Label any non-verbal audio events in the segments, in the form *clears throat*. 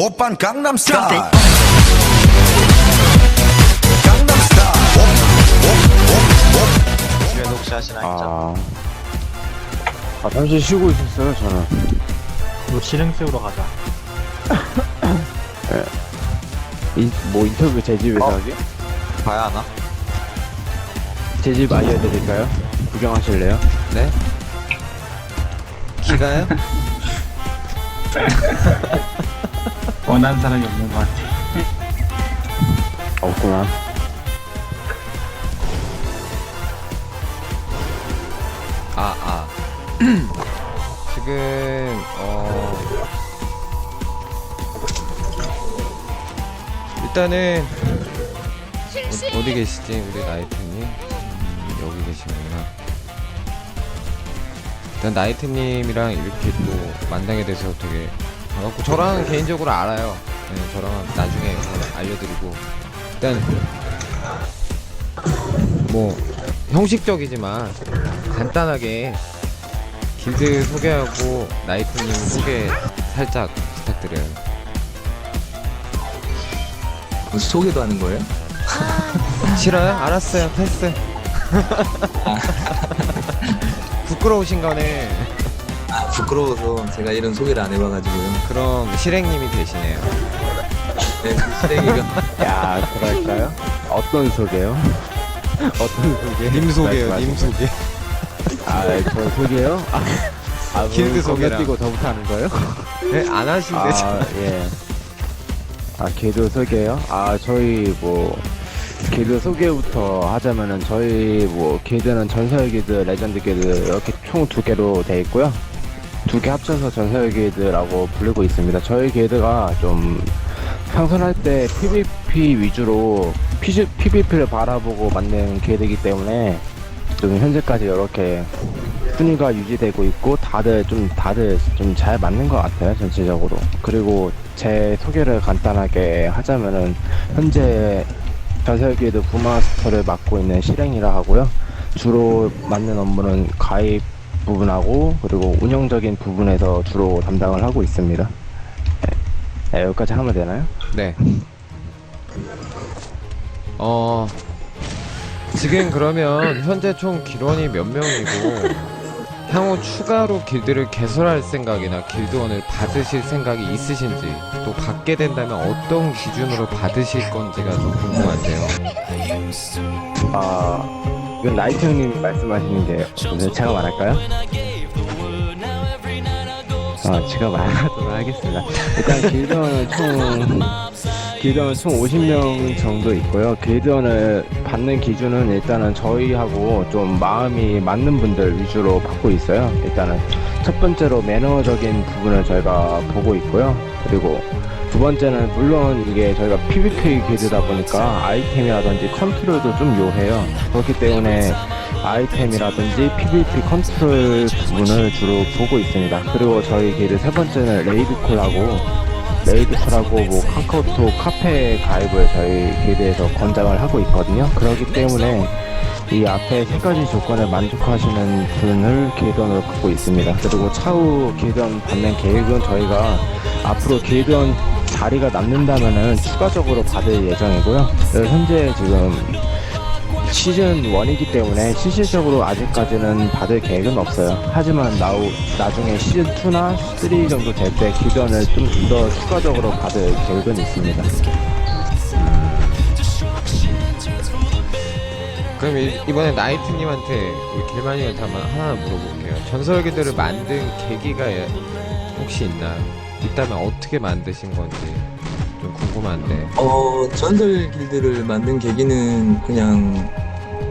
오빤 강남스타일 녹시하시나 했죠? 아, 아 잠시 쉬고 있었어요 저는 너 실행 세우러 가자. 인, 뭐 인터뷰 제 집에서 어? 하게? 봐야 하나? 제 집 알려드릴까요? 구경하실래요? 네? 키가요? *laughs* 원하는 사람이 없는 것 같아. 없구나 아, 아. *clears throat* 지금, 어. 일단은, 어, 어디 계시지, 우리 나이트님? 음, 여기 계시구나. 일단 나이트님이랑 이렇게 또 만나게 돼서 되게 반갑고, 저랑 개인적으로 알아요. 네, 저랑 나중에 알려드리고. 일단, 뭐, 형식적이지만, 간단하게 길드 소개하고 나이트님 소개 살짝 부탁드려요. 소개도 하는 거예요? 싫어요? 알았어요. 패스. *laughs* 부끄러우신 거네. 아, 부끄러워서 제가 이런 소개를 안 해봐가지고요. 그럼 실행님이 되시네요. 네, 그 쓰레기가 *laughs* 야 그럴까요? 어떤 소개요? *laughs* 어떤 소개? 님 소개요. 님 말씀하세요. 소개. 아 저 소개요? 아, 아 길드 길드 소개. 뛰고 저부터 하는 거예요? 네, 안 하신대죠. 아 예. 아 길드 소개요? 아 저희 뭐 길드 소개부터 하자면은 저희 뭐 길드는 전설 길드, 레전드 길드 이렇게 총 두 개로 돼 있고요. 두 개 합쳐서 전설 길드라고 부르고 있습니다. 저희 길드가 좀 상선할 때 PVP 위주로 PVP를 바라보고 만든 길드이기 때문에 좀 현재까지 이렇게 순위가 유지되고 있고 다들 좀 다들 좀 잘 맞는 것 같아요 전체적으로 그리고 제 소개를 간단하게 하자면은 현재 전설기드 부마스터를 맡고 있는 실행이라 하고요 주로 맡는 업무는 가입 부분하고 그리고 운영적인 부분에서 주로 담당을 하고 있습니다 네, 네, 여기까지 하면 되나요? 네. 어. 지금 그러면 현재 총 길원이 몇 명이고 향후 추가로 길드를 개설할 생각이나 길드원을 받으실 생각이 있으신지 또 받게 된다면 어떤 기준으로 받으실 건지가 좀 궁금한데요. 아 이건 라이트 형님 말씀하시는 게 어떠세요? 제가 말할까요? 아 제가 말하도록 하겠습니다 일단 길드원은 총 길드원 총 50명 정도 있고요 길드원을 받는 기준은 일단은 저희하고 좀 마음이 맞는 분들 위주로 받고 있어요 일단은 첫 번째로 매너적인 부분을 저희가 보고 있고요 그리고 두 번째는 물론 이게 저희가 PVP 길드다 보니까 아이템이라든지 컨트롤도 좀 요해요. 그렇기 때문에 아이템이라든지 PVP 컨트롤 부분을 주로 보고 있습니다. 그리고 저희 길드 세 번째는 레이드콜하고 레이드콜하고 뭐 카카오톡 카페 가입을 저희 길드에서 권장을 하고 있거든요. 그렇기 때문에 이 앞에 세 가지 조건을 만족하시는 분을 길드원으로 갖고 있습니다. 그리고 차후 길드원 받는 계획은 저희가 앞으로 길드원 자리가 남는다면은 추가적으로 받을 예정이고요. 현재 지금 시즌 1이기 때문에 실질적으로 아직까지는 받을 계획은 없어요. 하지만 나우, 나중에 시즌 2나 3 정도 될때 길드원을 좀 더 추가적으로 받을 계획은 있습니다. 그럼 이, 이번에 나이트님한테 우리 길만이한테 한번 하나 물어볼게요. 전설기들을 만든 계기가 예- 혹시 있나요? 있다면 어떻게 만드신 건지 좀 궁금한데. 어 전설 길드를 만든 계기는 그냥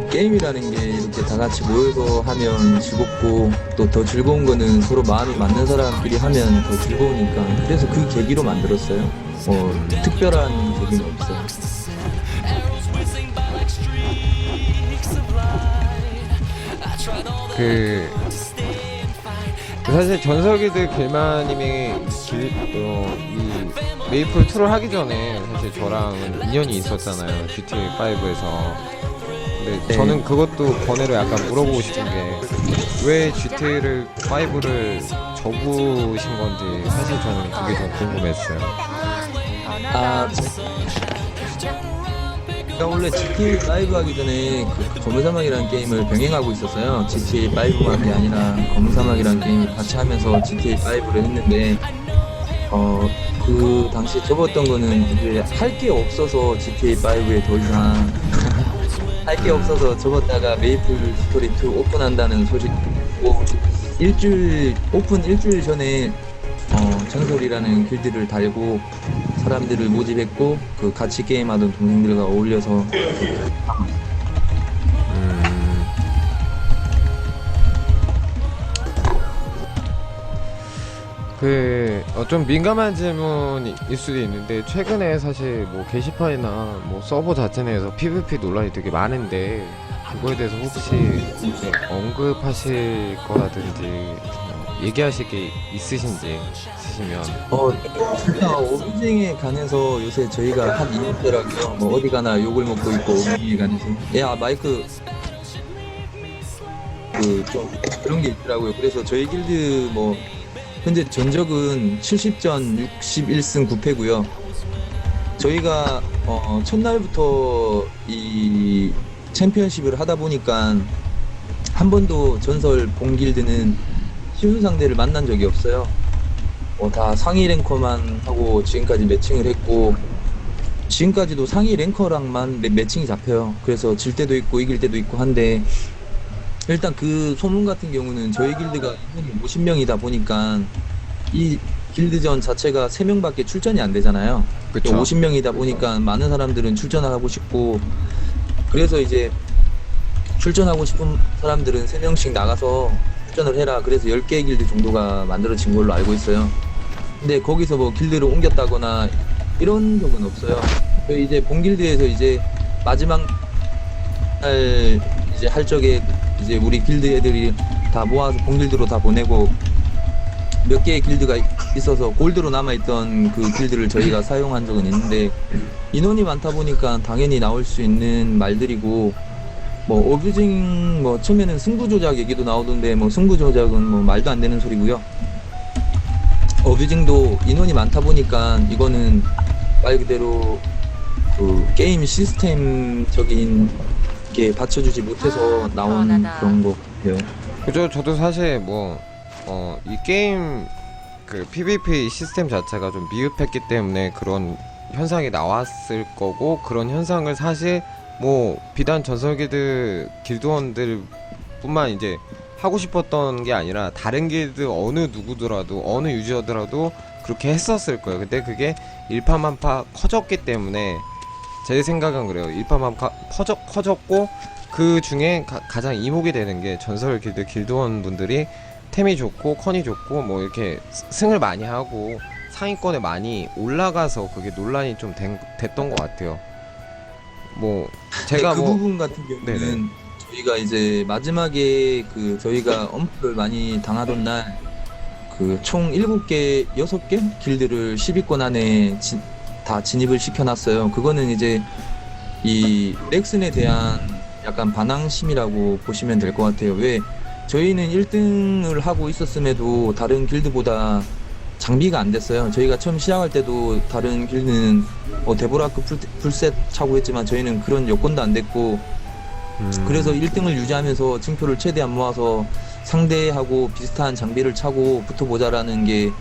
게임이라는 게 이렇게 다 같이 모여서 하면 즐겁고 또 더 즐거운 거는 서로 마음이 맞는 사람끼리 하면 더 즐거우니까 그래서 그 계기로 만들었어요. 어 특별한 계기는 없어요. 그 사실 전설기들 길마님이 길, 어, 이 메이플 2를 하기 전에 사실 저랑 인연이 있었잖아요 GTA 5에서. 근데 네. 저는 그것도 번외로 약간 물어보고 싶은 게 왜 GTA를 5를 접으신 건지 사실 저는 그게 좀 궁금했어요. 아, 제가 원래 GTA 5 하기 전에 그 검은 사막이라는 게임을 병행하고 있었어요. GTA 5만 게 아니라 검은 사막이라는 게임을 같이 하면서 GTA 5를 했는데 어 그 당시에 접었던 거는 이제 할 게 없어서 GTA 5에 더 이상 *laughs* 할 게 없어서 접었다가 메이플 스토리 2 오픈한다는 소식 듣고 일주일 오픈 일주일 전에 어, 전설이라는 길드를 달고 사람들을 모집했고 그 같이 게임하던 동생들과 어울려서 음. 그, 어, 좀 민감한 질문일 수도 있는데, 최근에 사실 뭐 게시판이나 뭐 서버 자체 내에서 PVP 논란이 되게 많은데, 그거에 대해서 혹시 언급하실 거라든지, 어, 얘기하실 게 있으신지, 있으시면. 어 진짜 오브징에 관해서 요새 저희가 한 2년째라고요. 뭐 어디 가나 욕을 먹고 있고 오브징에 관해서. 야 마이크. 그 좀 그런 게 있더라고요. 그래서 저희 길드 뭐 현재 전적은 70전 61승 9패고요. 저희가 어, 첫날부터 이 챔피언십을 하다 보니까 한 번도 전설 본 길드는 쉬운 상대를 만난 적이 없어요 어, 다 상위 랭커만 하고 지금까지 매칭을 했고 지금까지도 상위 랭커랑만 매, 매칭이 잡혀요. 그래서 질 때도 있고 이길 때도 있고 한데 일단 그 소문 같은 경우는 저희 길드가 인원이 50명이다 보니까 이 길드전 자체가 3명밖에 출전이 안 되잖아요. 그쵸. 50명이다 보니까 많은 사람들은 출전을 하고 싶고 그래서 이제 출전하고 싶은 사람들은 3명씩 나가서 출전을 해라. 그래서 10개의 길드 정도가 만들어진 걸로 알고 있어요. 근데 거기서 뭐 길드를 옮겼다거나 이런 적은 없어요. 저희 이제 본 길드에서 이제 마지막 날 이제 할 적에 이제 우리 길드 애들이 다 모아서 본 길드로 다 보내고 몇 개의 길드가 있어서 골드로 남아있던 그 길드를 저희가 사용한 적은 있는데 인원이 많다 보니까 당연히 나올 수 있는 말들이고 뭐 어뷰징 뭐 처음에는 승부 조작 얘기도 나오던데 뭐 승부 조작은 뭐 말도 안 되는 소리고요. 어뷰징도 인원이 많다 보니까 이거는 말 그대로 그 게임 시스템적인 게 받쳐주지 못해서 나온 시원하다. 그런 것 같아요. 그죠. 저도 사실 뭐, 어, 이 게임 그 PVP 시스템 자체가 좀 미흡했기 때문에 그런 현상이 나왔을 거고, 그런 현상을 사실 뭐, 비단 전설기드 길드원들 뿐만 이제 하고 싶었던 게 아니라 다른 길드 어느 누구더라도, 어느 유저더라도 그렇게 했었을 거예요. 근데 그게 일파만파 커졌기 때문에 제 생각은 그래요. 일파만파 커져, 커졌고, 그 중에 가, 장 이목이 되는 게 전설 길드 길드원 분들이 템이 좋고 컨이 좋고 뭐 이렇게 스- 승을 많이 하고 상위권에 많이 올라가서 그게 논란이 좀 된, 됐던 것 같아요. 뭐 제가 그 뭐 부분 같은 경우는 네네. 저희가 이제 마지막에 그 저희가 엄프를 많이 당하던 날 그 총 7개, 6개 길드를 10위권 안에 진- 다 진입을 시켜놨어요. 그거는 이제 이 렉슨에 대한 약간 반항심이라고 보시면 될 것 같아요. 왜 저희는 1등을 하고 있었음에도 다른 길드보다 장비가 안 됐어요. 저희가 처음 시작할 때도 다른 길드는 뭐 데보라크 풀, 풀셋 차고 했지만 저희는 그런 여건도 안 됐고 음, 그래서 1등을 유지하면서 증표를 최대한 모아서 상대하고 비슷한 장비를 차고 붙어보자라는 게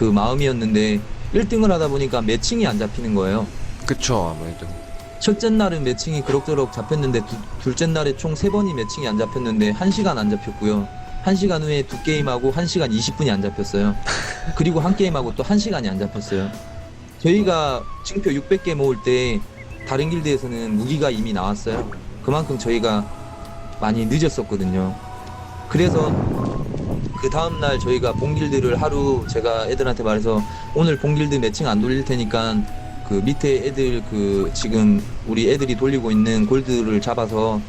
그 마음이었는데 1등을 하다 보니까 매칭이 안 잡히는 거예요. 그쵸 아무래도 첫째 날은 매칭이 그럭저럭 잡혔는데 두- 둘째 날에 총 세 번이 매칭이 안 잡혔는데 1시간 안 잡혔고요. 1시간 후에 두 게임하고 1시간 20분이 안 잡혔어요. *laughs* 그리고 한 게임하고 또 1시간이 안 잡혔어요. 저희가 징표 600개 모을 때 다른 길드에서는 무기가 이미 나왔어요. 그만큼 저희가 많이 늦었었거든요. 그래서 그 다음날 저희가 본 길드를 하루 제가 애들한테 말해서 오늘 본 길드 매칭 안 돌릴 테니까 그 밑에 애들 그 지금 우리 애들이 돌리고 있는 골드를 잡아서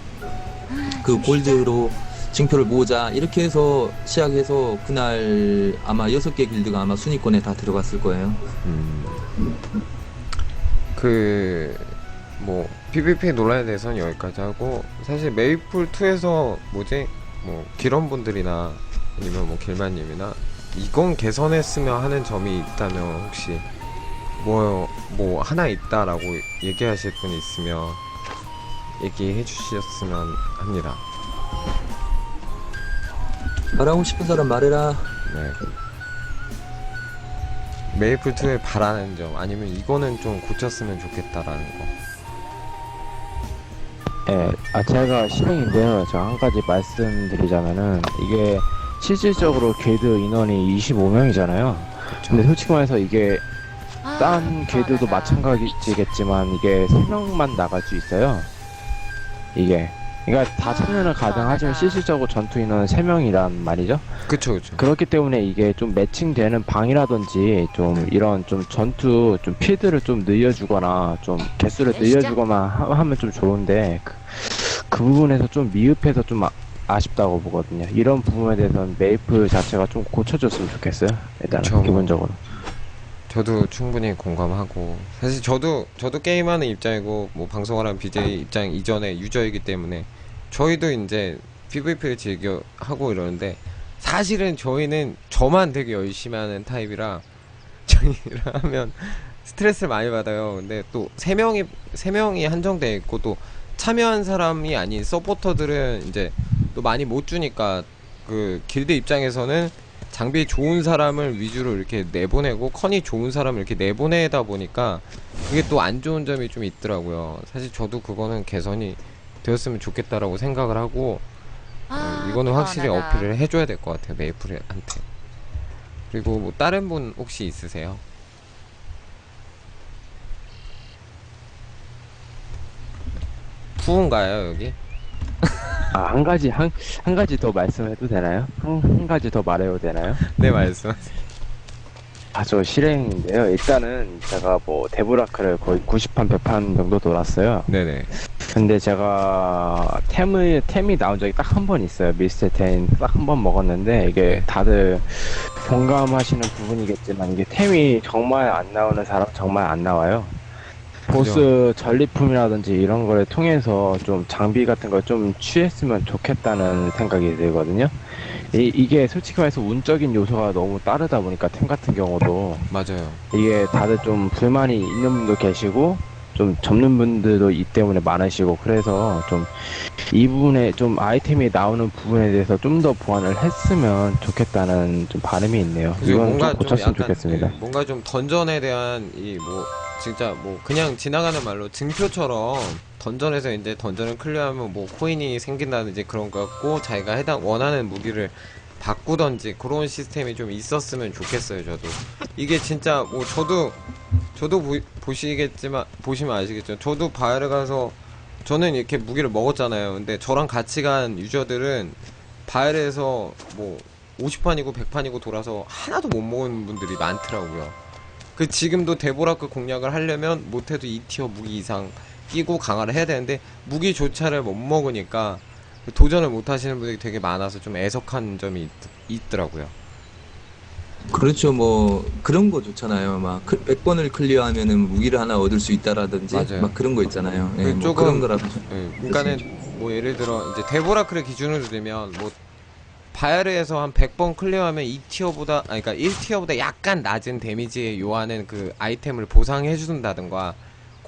그 골드로 징표를 모으자 이렇게 해서 시작해서 그날 아마 여섯 개 길드가 아마 순위권에 다 들어갔을 거예요. 음, 그, 뭐, PVP 논란에 대해서는 여기까지 하고, 사실 메이플 2에서 뭐지, 뭐, 기런분들이나, 아니면 뭐, 길만님이나, 이건 개선했으면 하는 점이 있다면, 혹시, 뭐, 뭐, 하나 있다라고 얘기하실 분이 있으면 얘기해 주셨으면 합니다. 말하고 싶은 사람 말해라. 네. 메이플 2에 바라는 점 아니면 이거는 좀 고쳤으면 좋겠다라는 거. 예, 아 제가 실행인데요. 저 한 가지 말씀드리자면은 이게 실질적으로 길드 인원이 25명이잖아요. 근데 솔직히 말해서 이게 딴 길드도 마찬가지겠지만 이게 3명만 나갈 수 있어요. 이게 그러니까 다 참여는 가능하지만 실질적으로 전투 인원은 3명이란 말이죠. 그쵸 그쵸. 그렇기 때문에 이게 좀 매칭되는 방이라든지 좀 이런 좀 전투 좀 필드를 좀 늘려주거나 좀 개수를 늘려주거나 하- 하면 좀 좋은데 그, 그 부분에서 좀 미흡해서 좀 아, 아쉽다고 보거든요. 이런 부분에 대해서는 메이플 자체가 좀 고쳐줬으면 좋겠어요. 일단은 그쵸. 기본적으로. 저도 충분히 공감하고 사실 저도 저도 게임하는 입장이고 뭐 방송을 하는 BJ 입장 이전에 유저이기 때문에 저희도 이제 PVP를 즐겨 하고 이러는데 사실은 저희는 저만 되게 열심히 하는 타입이라 *laughs* 저희랑 하면 스트레스를 많이 받아요. 근데 또 세 명이 세 명이 한정돼 있고 또 참여한 사람이 아닌 서포터들은 이제 또 많이 못 주니까 그 길드 입장에서는 장비 좋은 사람을 위주로 이렇게 내보내고 컨이 좋은 사람을 이렇게 내보내다 보니까 그게 또 안 좋은 점이 좀 있더라고요. 사실 저도 그거는 개선이 되었으면 좋겠다라고 생각을 하고 어, 이거는 확실히 어필을 해줘야 될 것 같아요 메이플한테. 그리고 뭐 다른 분 혹시 있으세요? 푸운가요 여기? 아, 한 가지, 한, 한 가지 더 말씀해도 되나요? 한, 한 가지 더 말해도 되나요? 네 말씀하세요. 아, 저 실행인데요. 일단은 제가 뭐 데브라크를 거의 90판, 100판 정도 돌았어요. 네네. 근데 제가 템을 템이 나온 적이 딱 한 번 있어요. 미스테텐 딱 한 번 먹었는데 이게 다들 공감하시는 부분이겠지만 이게 템이 정말 안 나오는 사람 정말 안 나와요. 보스 전리품이라든지 이런 거를 통해서 좀 장비 같은 걸 좀 취했으면 좋겠다는 생각이 들거든요. 이, 이게 솔직히 말해서 운적인 요소가 너무 따르다 보니까 템 같은 경우도 맞아요. 이게 다들 좀 불만이 있는 분도 계시고 좀 접는 분들도 이 때문에 많으시고 그래서 좀 이 부분에 좀 아이템이 나오는 부분에 대해서 좀 더 보완을 했으면 좋겠다는 좀 바람이 있네요. 그리고 이건 좀좀 고쳤으면 좋겠습니다. 예, 뭔가 좀 던전에 대한 이 뭐 진짜 뭐 그냥 지나가는 말로 증표처럼 던전에서 이제 던전을 클리어하면 뭐 코인이 생긴다든지 그런 거 같고 자기가 해당 원하는 무기를 바꾸던지 그런 시스템이 좀 있었으면 좋겠어요 저도 이게 진짜 뭐 저도 저도 보, 보시겠지만 보시면 아시겠죠 저도 바이를 가서 저는 이렇게 무기를 먹었잖아요 근데 저랑 같이 간 유저들은 바이에서 뭐 50판이고 100판이고 돌아서 하나도 못 먹은 분들이 많더라고요. 그 지금도 데보라크 공략을 하려면 못해도 2티어 무기 이상 끼고 강화를 해야 되는데 무기조차를 못 먹으니까 도전을 못 하시는 분들이 되게 많아서 좀 애석한 점이 있, 더라고요 그렇죠. 뭐 그런 거 좋잖아요. 막 100번을 클리어하면은 무기를 하나 얻을 수 있다라든지 맞아요. 막 그런 거 있잖아요. 예, 그뭐 조금- 그런 거라도 예, 그러니까는 뭐 예를 들어 이제 데보라크를 기준으로 들면 뭐 바야르에서 한 100번 클리어하면 2티어보다 아니 그러니까 1티어보다 약간 낮은 데미지에 요하는 그 아이템을 보상해 준다든가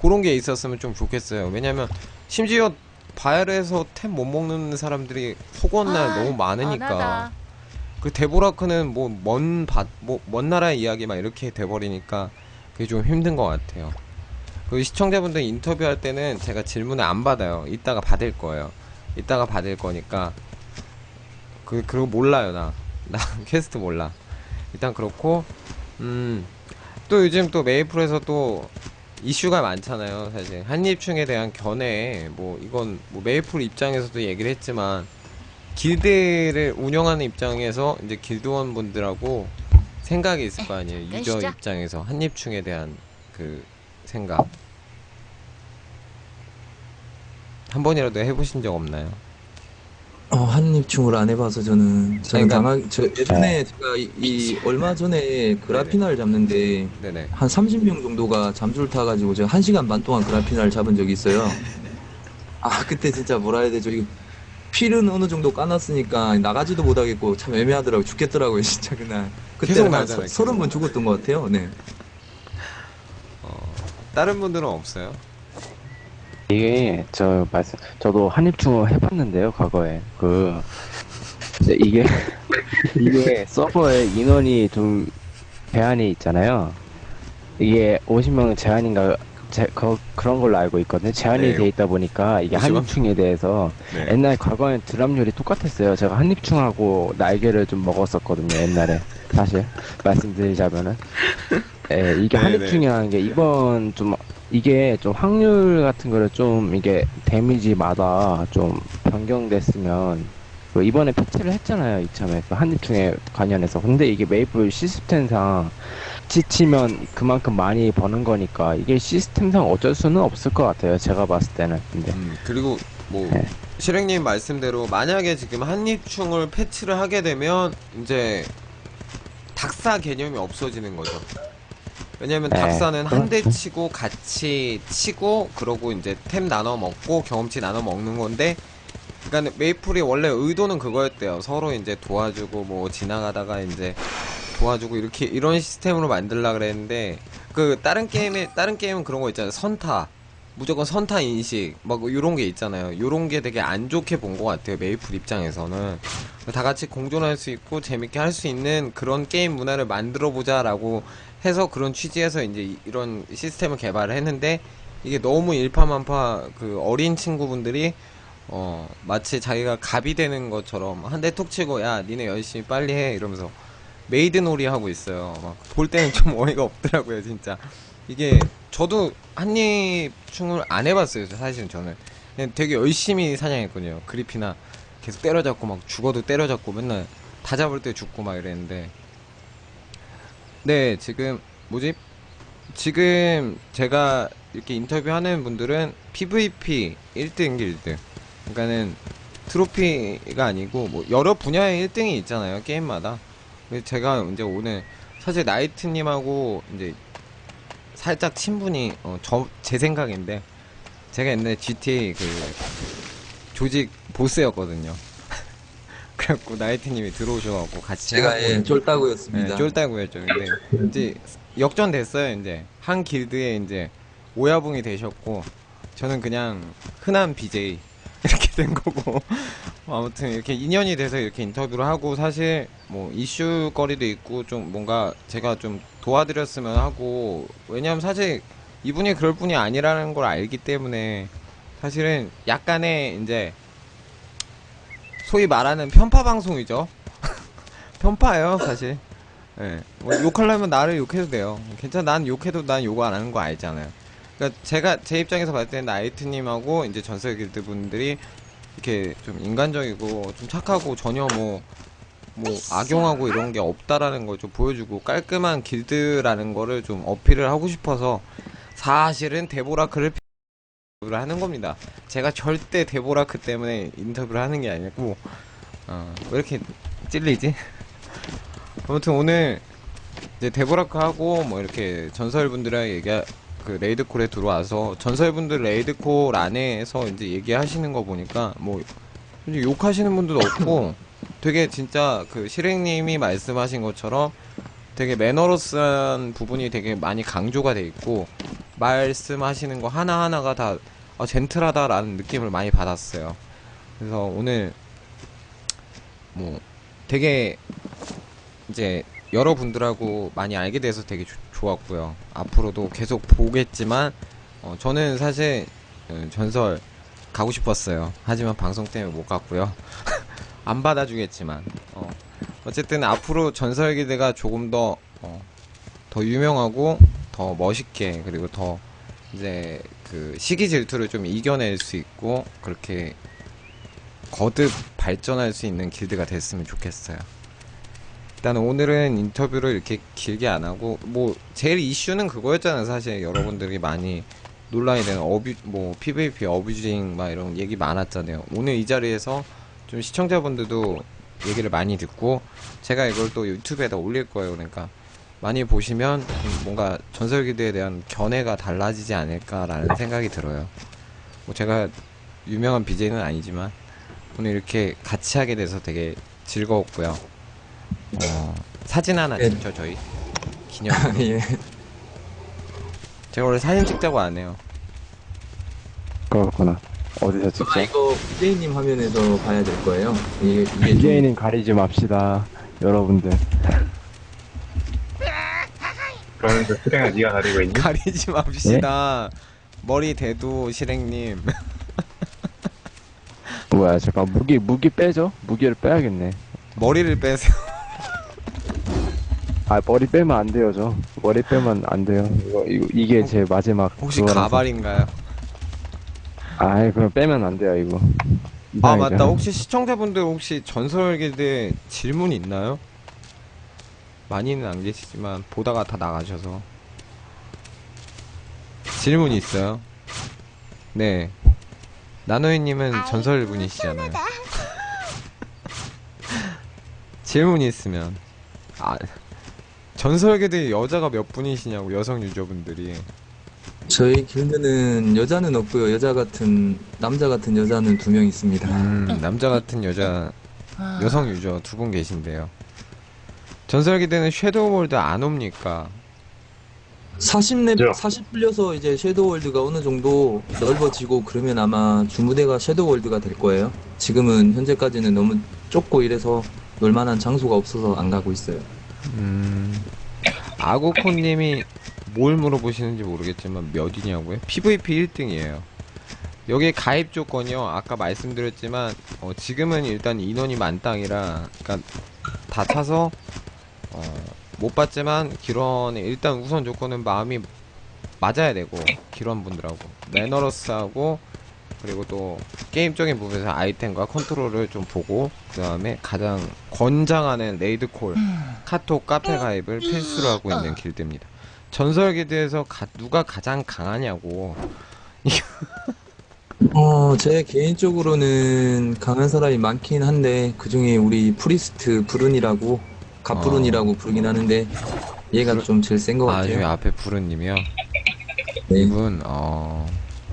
그런 게 있었으면 좀 좋겠어요. 왜냐면 심지어 바야르에서 템 못 먹는 사람들이 속옷 날 너무 많으니까 그 데보라크는 뭐먼뭐먼 나라의 이야기 막 이렇게 돼버리니까 그게 좀 힘든 것 같아요. 그 시청자분들 인터뷰할 때는 제가 질문을 안 받아요. 이따가 받을 거예요. 이따가 받을 거니까 그 그리고 몰라요 나. *laughs* 나 퀘스트 몰라. 일단 그렇고 음 또 요즘 또 메이플에서 또 이슈가 많잖아요. 사실 한입충에 대한 견해 뭐 이건 뭐 메이플 입장에서도 얘기를 했지만 길드를 운영하는 입장에서 이제 길드원 분들하고 생각이 있을 거 아니에요. 네, 유저. 입장에서 한입충에 대한 그 생각 한 번이라도 해보신 적 없나요? 어, 한입충을 안 해봐서 저는 저는 그러니까- 당하 저 예전에 제가 이, 이 얼마 전에 그라피나를 잡는데 네네. 한 30명 정도가 잠수를 타가지고 제가 1시간 반 동안 그라피나를 잡은 적이 있어요. 아 그때 진짜 뭐라 해야 되죠? 이거 필은 어느 정도 까놨으니까 나가지도 못하겠고 참 애매하더라고 죽겠더라고요 진짜 그날. 그때 계속 한 나잖아요, 서른 번 죽었던 것 같아요. 네. 다른 분들은 없어요? 이게 저 말씀 저도 한입충을 해봤는데요 과거에 그 근데 이게 *laughs* 이게 서버에 인원이 좀 제한이 있잖아요 이게 50명 제한인가 제, 그, 그런 걸로 알고 있거든요 제한이 네. 돼 있다 보니까 이게 50원? 한입충에 대해서 네. 옛날 과거엔 드랍률이 똑같았어요 제가 한입충하고 날개를 좀 먹었었거든요 옛날에 사실 말씀드리자면은 예, 이게 네네. 한입충이라는 게 이번 좀 이게 좀 확률 같은 거를 좀 이게 데미지마다 좀 변경됐으면 그 이번에 패치를 했잖아요 이참에 그 한입충에 관련해서 근데 이게 메이플 시스템상 지치면 그만큼 많이 버는 거니까 이게 시스템상 어쩔 수는 없을 것 같아요 제가 봤을 때는 근데 음, 그리고 뭐 네. 실행님 말씀대로 만약에 지금 한입충을 패치를 하게 되면 이제 닥사 개념이 없어지는 거죠. 왜냐면 네, 닥사는 한 대 그렇죠. 치고 같이 치고 그러고 이제 템 나눠 먹고 경험치 나눠 먹는 건데 그러니까 메이플이 원래 의도는 그거였대요. 서로 이제 도와주고 뭐 지나가다가 이제 도와주고 이렇게 이런 시스템으로 만들라 그랬는데 그 다른 게임에 다른 게임은 그런 거 있잖아요. 선타 무조건 선타 인식 막 요런 게 있잖아요. 요런 게 되게 안 좋게 본 것 같아요. 메이플 입장에서는 다 같이 공존할 수 있고 재밌게 할 수 있는 그런 게임 문화를 만들어 보자 라고 해서 그런 취지에서 이제 이- 이런 시스템을 개발을 했는데 이게 너무 일파만파 그 어린 친구분들이 어 마치 자기가 갑이 되는 것처럼 한 대 톡 치고 야 니네 열심히 빨리 해 이러면서 메이드 놀이 하고 있어요. 막 볼 때는 좀 *laughs* 어이가 없더라고요, 진짜. 이게 저도 한입충을 안 해봤어요, 사실은 저는. 그냥 되게 열심히 사냥했거든요. 그리피나 계속 때려잡고 막 죽어도 때려잡고 맨날 다 잡을 때 죽고 막 이랬는데. 네, 지금 뭐지? 지금 제가 이렇게 인터뷰하는 분들은 PVP 1등 길드. 그러니까는 트로피가 아니고 뭐 여러 분야의 1등이 있잖아요, 게임마다. 제가 이제 오늘 사실 나이트님하고 이제 살짝 친분이 어, 저 제 생각인데 제가 옛날에 GTA 그 조직 보스였거든요. *laughs* 그래갖고 나이트님이 들어오셔갖고 같이 제가 예, 쫄따구였습니다. 네, 쫄따구였죠. 근데 이제 역전됐어요. 이제 한 길드에 이제 오야붕이 되셨고 저는 그냥 흔한 BJ *laughs* 이렇게 된 거고 *laughs* 아무튼 이렇게 인연이 돼서 이렇게 인터뷰를 하고 사실 뭐 이슈거리도 있고 좀 뭔가 제가 좀 도와드렸으면 하고 왜냐면 사실 이분이 그럴 분이 아니라는 걸 알기 때문에 사실은 약간의 이제 소위 말하는 편파 방송이죠. *laughs* 편파예요, 사실. 예. 뭐 욕하려면 나를 욕해도 돼요. 괜찮아, 난 욕해도 난 욕 안 하는 거 알잖아요. 그러니까 제가 제 입장에서 봤을 때는 나이트님하고 이제 전설 길드 분들이 이렇게 좀 인간적이고 좀 착하고 전혀 뭐, 뭐 악용하고 이런 게 없다라는 걸 좀 보여주고 깔끔한 길드라는 거를 좀 어필을 하고 싶어서 사실은 데보라크를 인터뷰를 하는 겁니다. 제가 절대 데보라크 때문에 인터뷰를 하는 게 아니고 어, 왜 이렇게 찔리지? *laughs* 아무튼 오늘 이제 데보라크 하고 뭐 이렇게 전설분들이랑 얘기 그 레이드콜에 들어와서 전설분들 레이드콜 안에서 이제 얘기하시는 거 보니까 뭐 욕하시는 분들도 없고 되게 진짜 그 실행님이 말씀하신 것처럼 되게 매너러스한 부분이 되게 많이 강조가 돼 있고 말씀하시는 거 하나하나가 다 아, 젠틀하다라는 느낌을 많이 받았어요. 그래서 오늘 뭐 되게 이제 여러분들하고 많이 알게 돼서 되게 조- 좋았고요. 앞으로도 계속 보겠지만 어, 저는 사실 어, 전설 가고 싶었어요. 하지만 방송 때문에 못 갔고요. *laughs* 안 받아주겠지만 어, 어쨌든 앞으로 전설 기대가 조금 더 어, 더 유명하고 더 멋있게 그리고 더 이제 그 시기 질투를 좀 이겨낼 수 있고 그렇게 거듭 발전할 수 있는 길드가 됐으면 좋겠어요. 일단 오늘은 인터뷰를 이렇게 길게 안 하고 뭐 제일 이슈는 그거였잖아요. 사실 여러분들이 많이 논란이 되는 어뷰 뭐 PVP 어뷰징 막 이런 얘기 많았잖아요. 오늘 이 자리에서 좀 시청자분들도 얘기를 많이 듣고 제가 이걸 또 유튜브에다 올릴 거예요. 그러니까 많이 보시면 좀 뭔가 전설기드에 대한 견해가 달라지지 않을까라는 생각이 들어요. 뭐 제가 유명한 BJ는 아니지만 오늘 이렇게 같이 하게 돼서 되게 즐거웠고요. 어, 사진 하나 네. 찍죠 저희 기념. *laughs* 예. 제가 원래 사진 찍자고 안 해요. 그렇구나. 어디서 아 찍죠? 이거 BJ님 화면에서 봐야 될 거예요. 이게 이게 좀 BJ님 가리지 맙시다. 여러분들. 그러면서 수랭아 네가 가리고 있니? 가리지 맙시다. 머리 대도 실행님. *laughs* 뭐야, 잠깐, 무기, 무기 빼죠? 무기를 빼야겠네. 머리를 빼세요. 아, 머리 빼면 안 돼요, 저. 머리 빼면 안 돼요. 이거, 이거, 이게 제 마지막. 혹시 그거라서. 가발인가요? 아이, 그럼 빼면 안 돼요, 이거. 아 이상하죠? 맞다. 혹시 시청자분들 혹시 전설길드 질문 있나요? 많이는 안 계시지만 보다가 다 나가셔서 질문 있어요? 네. 나노이님은 전설분이시잖아요. *laughs* 질문 있으면 아 전설길드 여자가 몇 분이시냐고 여성 유저분들이 저희 길드는 여자는 없고요. 여자 같은 남자 같은 여자는 두 명 있습니다. 음, 남자 같은 여자 여성 유저 두 분 계신데요. 전설기대는 섀도우 월드 안 옵니까? 40렙 40 풀려서 이제 섀도우 월드가 어느 정도 넓어지고 그러면 아마 주무대가 섀도우 월드가 될 거예요. 지금은 현재까지는 너무 좁고 이래서 놀만한 장소가 없어서 안 가고 있어요. 음, 아고코님이 뭘 물어보시는지 모르겠지만 몇이냐고요? PVP 1등이에요. 여기 가입 조건이요. 아까 말씀드렸지만 어, 지금은 일단 인원이 만땅이라 그러니까 다 차서 어, 못 받지만 기런의 일단 우선 조건은 마음이 맞아야 되고 기런 분들하고 매너러스하고 그리고 또 게임적인 부분에서 아이템과 컨트롤을 좀 보고 그 다음에 가장 권장하는 레이드콜 카톡 카페 가입을 필수로 하고 있는 길드입니다. 전설 길드에서 가- 누가 가장 강하냐고 *laughs* 어, 제 개인적으로는 강한 사람이 많긴 한데 그 중에 우리 프리스트 브룬이라고 갓브룬이라고 부르긴 하는데 얘가 좀 제일 센것아 같아요. 앞에 부르님이요. 네. 이분 어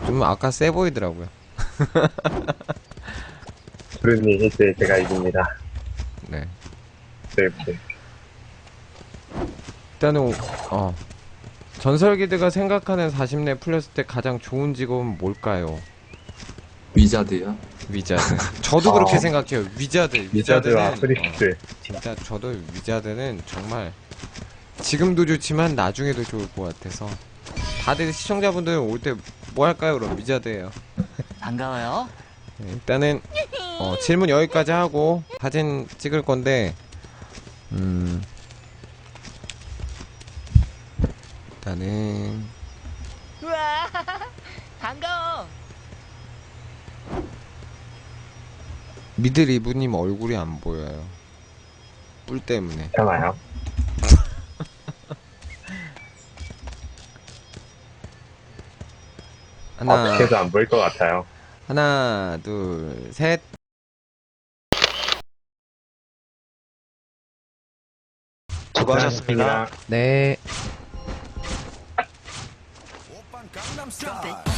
좀 아까 세 보이더라고요. *laughs* 부르니 일대 제가 이깁니다. 네. 네, 네. 일단은 어 전설 길드가 생각하는 40렙 풀렸을 때 가장 좋은 직업은 뭘까요? 위자드요. 위자드. 저도 그렇게 생각해요. 위자드. 위자드는 프리스트. 어, 진짜 저도 위자드는 정말 지금도 좋지만 나중에도 좋을 것 같아서 다들 시청자분들 올 때 뭐 할까요? 그럼 위자드예요. 반가워요. 네, 일단은 어, 질문 여기까지 하고 사진 찍을 건데 음 일단은 우와, *laughs* 반가워. 미드 리브님 얼굴이 안 보여요. 뿔 때문에. 괜찮아요. *laughs* 하나 어떻게도 안 보일 것 같아요. 하나 둘 셋. 수고하셨습니다. 네. Trumpet.